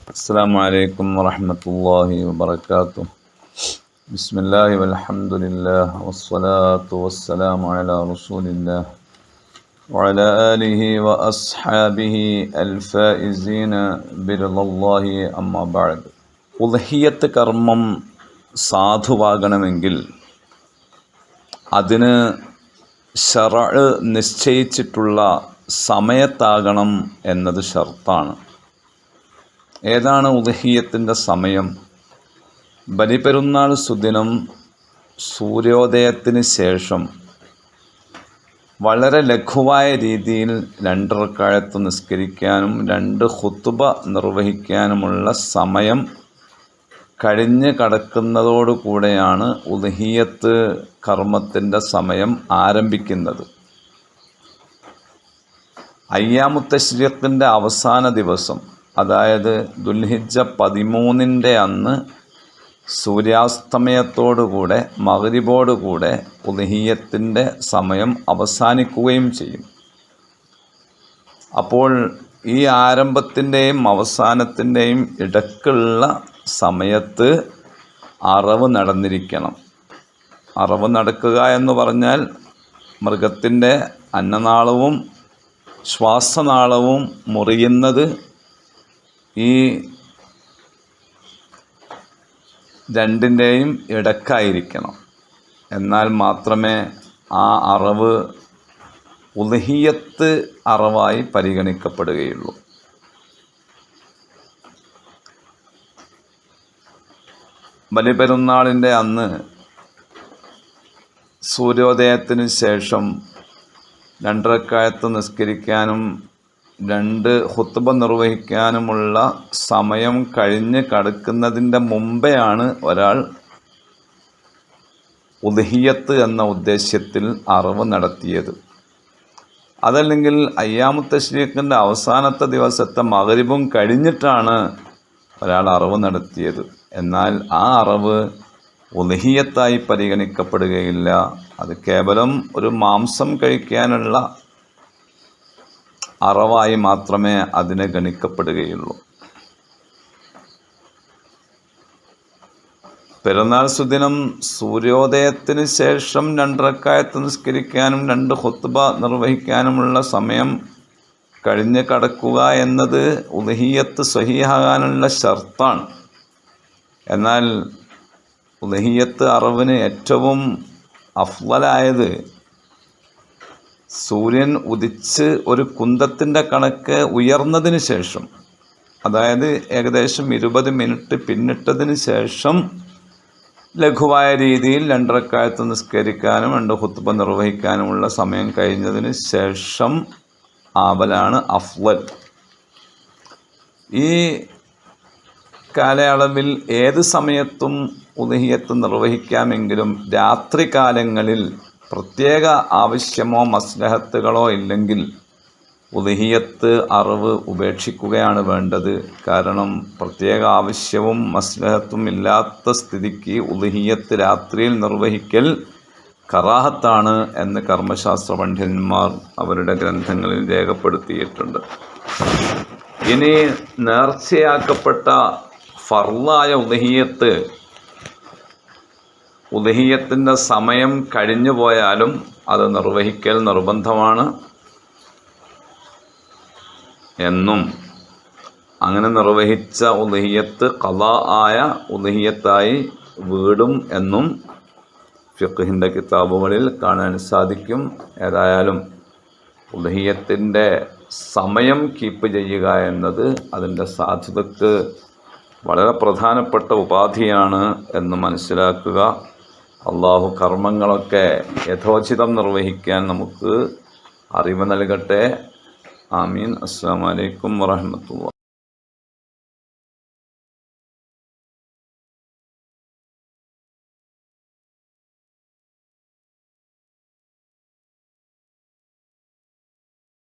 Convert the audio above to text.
السلام عليكم ورحمة الله وبركاته بسم الله والحمد لله والصلاة والسلام على رسول الله وعلى آله وأصحابه الفائزين برضا الله أما بعد ഉദഹിയത്ത് കർമ്മം സാധുവാകണമെങ്കിൽ അതിന് ഷറ നിശ്ചയിച്ചിട്ടുള്ള സമയത്താകണം എന്നത് ഷർത്താണ് ഏതാണ് ഉദഹീയത്തിന്റെ സമയം? ബലിപെരുന്നാൾ സുദിനം സൂര്യോദയത്തിന് ശേഷം വളരെ ലഘുവായ രീതിയിൽ രണ്ട് റക്കാഴത്ത് നിസ്കരിക്കാനും രണ്ട് ഹുത്തുബ നിർവഹിക്കാനുമുള്ള സമയം കഴിഞ്ഞ് കടക്കുന്നതോടുകൂടെയാണ് ഉദഹീയത്ത് കർമ്മത്തിന്റെ സമയം ആരംഭിക്കുന്നത്. അയ്യാമുത്തശ്രീയത്തിന്റെ അവസാന ദിവസം അതായത് ദുൽഹിജ പതിമൂന്നിന്റെ അന്ന് സൂര്യാസ്തമയത്തോടുകൂടെ മകരിബോടുകൂടെ ഉദഹീയത്തിന്റെ സമയം അവസാനിക്കുകയും ചെയ്യും. അപ്പോൾ ഈ ആരംഭത്തിന്റെയും അവസാനത്തിന്റെയും ഇടക്കുള്ള സമയത്ത് അറവ് നടന്നിരിക്കണം. അറവ് നടക്കുക എന്ന് പറഞ്ഞാൽ മൃഗത്തിന്റെ അന്നനാളവും ശ്വാസനാളവും മുറിയുന്നത് ഈ രണ്ടിന്റെയും ഇടക്കായിരിക്കണം. എന്നാൽ മാത്രമേ ആ അറവ് ഉദഹിയത്ത് അറവായി പരിഗണിക്കപ്പെടുകയുള്ളൂ. ബലിപെരുന്നാളിന്റെ അന്ന് സൂര്യോദയത്തിന് ശേഷം രണ്ടരക്കായത്ത് നിസ്കരിക്കാനും രണ്ട് ഹുത്തുബ നിർവഹിക്കാനുമുള്ള സമയം കഴിഞ്ഞ് കടക്കുന്നതിന്റെ മുമ്പെയാണ് ഒരാൾ ഉദഹിയത്ത് എന്ന ഉദ്ദേശ്യത്തിൽ അറിവ് നടത്തിയത്. അതല്ലെങ്കിൽ അയ്യാമുത്ത ശരീഖിന്റെ അവസാനത്തെ ദിവസത്തെ മകരിവും കഴിഞ്ഞിട്ടാണ് ഒരാൾ അറിവ് നടത്തിയത്. എന്നാൽ ആ അറിവ് ഉദഹിയത്തായി പരിഗണിക്കപ്പെടുകയില്ല. അത് കേവലം ഒരു മാംസം കഴിക്കാനുള്ള അറവായി മാത്രമേ അതിനെ ഗണിക്കപ്പെടുകയുള്ളൂ. പെരുന്നാൾ സുദിനം സൂര്യോദയത്തിന് ശേഷം രണ്ടരക്കായത്ത് നിസ്കരിക്കാനും രണ്ട് ഹൊത്തുബ നിർവഹിക്കാനുമുള്ള സമയം കഴിഞ്ഞ് കടക്കുക എന്നത് ഉദഹീയത്ത് സ്വഹീഹാകാനുള്ള ഷർത്താണ്. എന്നാൽ ഉദഹീയത്ത് അറിവിന് ഏറ്റവും അഫ്വലായത് സൂര്യൻ ഉദിച്ച് ഒരു കുന്തത്തിന്റെ കണക്ക് ഉയർന്നതിന് ശേഷം അതായത് ഏകദേശം ഇരുപത് മിനിറ്റ് പിന്നിട്ടതിന് ശേഷം ലഘുവായ രീതിയിൽ രണ്ടരക്കാലത്ത് നിസ്കരിക്കാനും രണ്ട് ഹുത്തുബ നിർവഹിക്കാനുമുള്ള സമയം കഴിഞ്ഞതിന് ശേഷം ആവലാണ് അഫ്വൽ. ഈ കാലയളവിൽ ഏത് സമയത്തും ഉദഹിയത്ത് നിർവഹിക്കാമെങ്കിലും രാത്രികാലങ്ങളിൽ പ്രത്യേക ആവശ്യമോ മസ്ലഹത്തുകളോ ഇല്ലെങ്കിൽ ഉദഹിയത്ത് അറിവ് ഉപേക്ഷിക്കുകയാണ് വേണ്ടത്. കാരണം പ്രത്യേക ആവശ്യവും മസ്ലഹത്തും ഇല്ലാത്ത സ്ഥിതിക്ക് ഉദഹിയത്ത് രാത്രിയിൽ നിർവഹിക്കൽ കറാഹത്താണ് എന്ന് കർമ്മശാസ്ത്ര പണ്ഡിതന്മാർ അവരുടെ ഗ്രന്ഥങ്ങളിൽ രേഖപ്പെടുത്തിയിട്ടുണ്ട്. ഇനി നേർച്ചയാക്കപ്പെട്ട ഫർലായ ഉദഹിയത്ത് ഉദഹിയത്തിന്റെ സമയം കഴിഞ്ഞു പോയാലും അത് നിർവഹിക്കൽ നിർബന്ധമാണ് എന്നും. അങ്ങനെ നിർവഹിച്ച ഉദഹിയത്ത് കഥ ആയ ഉദഹിയത്തായി വീടും എന്നും ഫിഖിന്റെ കിതാബുകളിൽ കാണാൻ സാധിക്കും. ഏതായാലും ഉദഹിയത്തിന്റെ സമയം കീപ്പ് ചെയ്യുക എന്നത് അതിന്റെ സാധ്യതക്ക് വളരെ പ്രധാനപ്പെട്ട ഉപാധിയാണ് എന്ന് മനസ്സിലാക്കുക. അള്ളാഹു കർമ്മങ്ങളൊക്കെ യഥോചിതം നിർവഹിക്കാൻ നമുക്ക് അറിവ് നൽകട്ടെ. ആമീൻ. അസ്സാം വലൈക്കും വറഹമത്തുള്ള